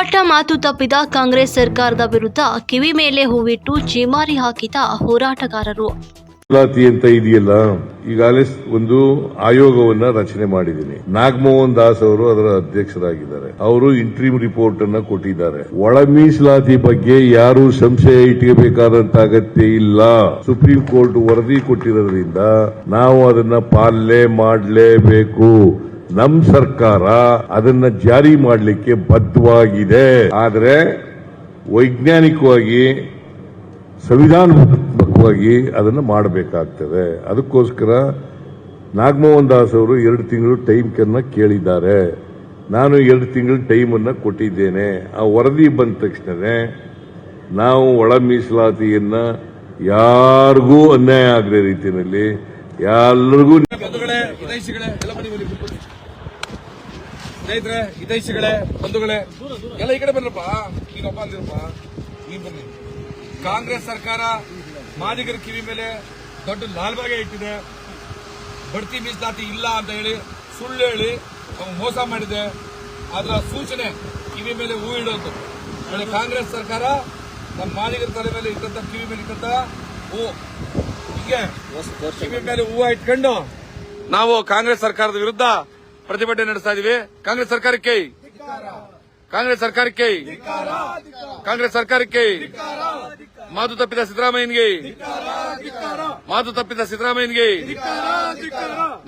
ಕೊಟ್ಟ ಮಾತು ತಪ್ಪಿದ ಕಾಂಗ್ರೆಸ್ ಸರ್ಕಾರದ ವಿರುದ್ಧ ಕಿವಿ ಮೇಲೆ ಹೂವಿಟ್ಟು ಚೀಮಾರಿ ಹಾಕಿದ ಹೋರಾಟಗಾರರು. ಮೀಸಲಾತಿ ಅಂತ ಇದೆಯಲ್ಲ, ಈಗಾಗಲೇ ಒಂದು ಆಯೋಗವನ್ನ ರಚನೆ ಮಾಡಿದ್ದೀನಿ. ನಾಗಮೋಹನ್ ದಾಸ್ ಅವರು ಅದರ ಅಧ್ಯಕ್ಷರಾಗಿದ್ದಾರೆ. ಅವರು ಇಂಟ್ರೀಮ್ ರಿಪೋರ್ಟ್ ಅನ್ನ ಕೊಟ್ಟಿದ್ದಾರೆ. ಒಳ ಮೀಸಲಾತಿ ಬಗ್ಗೆ ಯಾರು ಸಂಶಯ ಇಟ್ಕೋಬೇಕಾದಂತ ಅಗತ್ಯ ಇಲ್ಲ. ಸುಪ್ರೀಂ ಕೋರ್ಟ್ ವರದಿ ಕೊಟ್ಟಿರೋದ್ರಿಂದ ನಾವು ಅದನ್ನ ಪಾಲನೆ ಮಾಡಲೇಬೇಕು. ನಮ್ ಸರ್ಕಾರ ಅದನ್ನ ಜಾರಿ ಮಾಡಲಿಕ್ಕೆ ಬದ್ಧವಾಗಿದೆ. ಆದರೆ ವೈಜ್ಞಾನಿಕವಾಗಿ ಸಂವಿಧಾನಾತ್ಮಕವಾಗಿ ಅದನ್ನು ಮಾಡಬೇಕಾಗ್ತದೆ. ಅದಕ್ಕೋಸ್ಕರ ನಾಗಮೋಹನ್ ದಾಸ್ ಅವರು ಎರಡು ತಿಂಗಳು ಟೈಮ್ ಕನ್ನ ಕೇಳಿದ್ದಾರೆ. ನಾನು ಎರಡು ತಿಂಗಳು ಟೈಮನ್ನು ಕೊಟ್ಟಿದ್ದೇನೆ. ಆ ವರದಿ ಬಂದ ತಕ್ಷಣವೇ ನಾವು ಒಳ ಮೀಸಲಾತಿಯನ್ನ ಯಾರಿಗೂ ಅನ್ಯಾಯ ಆಗದ ರೀತಿಯಲ್ಲಿ ಎಲ್ಲರಿಗೂ ಬಂಧುಗಳೇ ಹಿತೈಷಿಗಳೇ ಎಲ್ಲ ಬನ್ನಿ ಬನ್ನಿ ಕೂತ್ಕೊಳ್ಳಿ. ಸ್ನೇಹಿತರೆ ಹಿತೈಷಿಗಳೇ ಬಂಧುಗಳೇ ಎಲ್ಲ ಈ ಕಡೆ ಬನ್ರಪ್ಪ. ಈಗ ಒಬ್ಬ ಅಂದಿರಪ್ಪ. ನೀನ್ ಬನ್ನಿ. ಕಾಂಗ್ರೆಸ್ ಸರ್ಕಾರ ಮಾದಿಗರ ಕಿವಿ ಮೇಲೆ ದೊಡ್ಡ ಲಾಲ್ಬಾಗೆ ಇಟ್ಟಿದೆ. ಬಡ್ತಿ ಮೀಸಲಾತಿ ಇಲ್ಲ ಅಂತ ಹೇಳಿ ಸುಳ್ಳು ಹೇಳಿ ಅವ್ನು ಮೋಸ ಮಾಡಿದೆ. ಅದರ ಸೂಚನೆ ಕಿವಿ ಮೇಲೆ ಹೂ ಇಡೋದು. ಅಂದ್ರೆ ಕಾಂಗ್ರೆಸ್ ಸರ್ಕಾರ ನಮ್ಮ ಮಾದಿಗರ ತಲೆ ಮೇಲೆ ಇಟ್ಟಂತ ಕಿವಿ ಮೇಲೆ ಇಟ್ಟಂತ ಹೂ. ಹೀಗೆ ಕಿವಿ ಮೇಲೆ ಹೂವು ಇಟ್ಕೊಂಡು ನಾವು ಕಾಂಗ್ರೆಸ್ ಸರ್ಕಾರದ ವಿರುದ್ಧ ಪ್ರತಿಭಟನೆ ನಡೆಸ್ತಾ ಇದೀವಿ. ಕಾಂಗ್ರೆಸ್ ಸರ್ಕಾರಕ್ಕೆ ಕಾಂಗ್ರೆಸ್ ಸರ್ಕಾರಕ್ಕೆ ಕಾಂಗ್ರೆಸ್ ಸರ್ಕಾರಕ್ಕೆ ಮಾತು ತಪ್ಪಿದ ಸಿದ್ದರಾಮಯ್ಯನಿಗೆ ಮಾತು ತಪ್ಪಿದ ಸಿದ್ದರಾಮಯ್ಯನಿಗೆ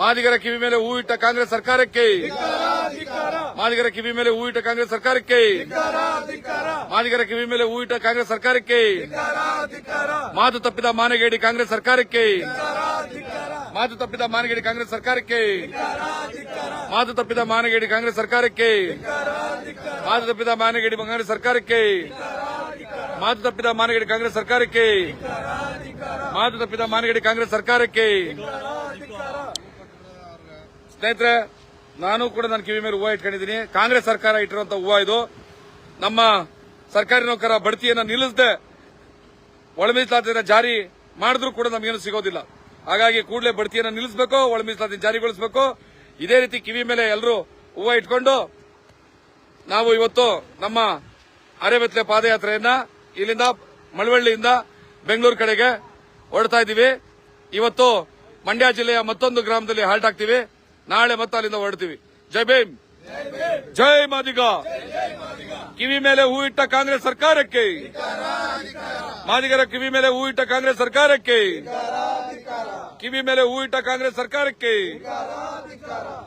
ಮಾದಿಗರ ಕಿವಿ ಮೇಲೆ ಹೂ ಇಟ್ಟ ಕಾಂಗ್ರೆಸ್ ಸರ್ಕಾರಕ್ಕೆ ಮಾದಿಗರ ಕಿವಿ ಮೇಲೆ ಹೂ ಕಾಂಗ್ರೆಸ್ ಸರ್ಕಾರಕ್ಕೆ ಮಾದಿಗರ ಕಿವಿ ಮೇಲೆ ಹೂ ಇಟ್ಟ ಕಾಂಗ್ರೆಸ್ ಸರ್ಕಾರಕ್ಕೆ ಮಾತು ತಪ್ಪಿದ ಮಾನಗೇಡಿ ಕಾಂಗ್ರೆಸ್ ಸರ್ಕಾರಕ್ಕೆ ಮಾತು ತಪ್ಪಿದ ಮಾನಗೇಡಿ ಕಾಂಗ್ರೆಸ್ ಸರ್ಕಾರಕ್ಕೆ ಮಾತು ತಪ್ಪಿದ ಮಾನಗೇಡಿ ಕಾಂಗ್ರೆಸ್ ಸರ್ಕಾರಕ್ಕೆ. ಮಾತು ತಪ್ಪಿದ ಮಾನಗೇಡಿ ಕಾಂಗ್ರೆಸ್ ಸರ್ಕಾರಕ್ಕೆ. ಮಾತು ತಪ್ಪಿದ ಮಾನಗೇಡಿ ಕಾಂಗ್ರೆಸ್ ಸರ್ಕಾರಕ್ಕೆ. ಮಾತು ತಪ್ಪಿದ ಮಾನಗೇಡಿ ಕಾಂಗ್ರೆಸ್ ಸರ್ಕಾರಕ್ಕೆ. ಸ್ನೇಹಿತರೆ, ನಾನು ಕೂಡ ನನ್ನ ಕಿವಿ ಮೇಲೆ ಹೂವು ಇಟ್ಕೊಂಡಿದ್ದೀನಿ. ಕಾಂಗ್ರೆಸ್ ಸರ್ಕಾರ ಇಟ್ಟಿರುವಂತ ಹೂವು ಇದು. ನಮ್ಮ ಸರ್ಕಾರಿ ನೌಕರ ಬಡ್ತಿಯನ್ನು ನಿಲ್ಲಿಸದೆ ಒಳ ಮೀಸಲಾತಿಯನ್ನ ಜಾರಿ ಮಾಡಿದ್ರೂ ಕೂಡ ನಮಗೇನು ಸಿಗೋದಿಲ್ಲ. ಹಾಗಾಗಿ ಕೂಡಲೇ ಬಡ್ತಿಯನ್ನು ನಿಲ್ಲಿಸಬೇಕು ಒಳ ಮೀಸಲಾತಿ ಜಾರಿಗೊಳಿಸಬೇಕು ಇದೇ ರೀತಿ ಕಿವಿ ಮೇಲೆ ಎಲ್ಲರೂ ಹೂವು ಇಟ್ಕೊಂಡು ನಾವು ಇವತ್ತು ನಮ್ಮ ಅರೆಬೆತ್ತಲೆ ಪಾದಯಾತ್ರೆಯನ್ನ ಇಲ್ಲಿಂದ ಮಳವಳ್ಳಿಯಿಂದ ಬೆಂಗಳೂರು ಕಡೆಗೆ ಹೊರಡ್ತಾ ಇದ್ದೀವಿ. ಇವತ್ತು ಮಂಡ್ಯ ಜಿಲ್ಲೆಯ ಮತ್ತೊಂದು ಗ್ರಾಮದಲ್ಲಿ ಹಾಲ್ಟ್ ಆಗ್ತೀವಿ ನಾಳೆ ಮತ್ತೆ ಅಲ್ಲಿಂದ ಹೊರಡ್ತೀವಿ. ಜೈ ಭೀಮ್! ಜೈ ಮಾದಿಗ! ಕಿವಿ ಮೇಲೆ ಹೂ ಇಟ್ಟ ಕಾಂಗ್ರೆಸ್ ಸರ್ಕಾರಕ್ಕೆ! ಮಾದಿಗರ ಕಿವಿ ಮೇಲೆ ಹೂ ಇಟ್ಟ ಕಾಂಗ್ರೆಸ್ ಸರ್ಕಾರಕ್ಕೆ! ಕಿವಿ ಮೇಲೆ ಹೂ ಇಟ್ಟ ಕಾಂಗ್ರೆಸ್ ಸರ್ಕಾರಕ್ಕೆ! ಧಿಕ್ಕಾರ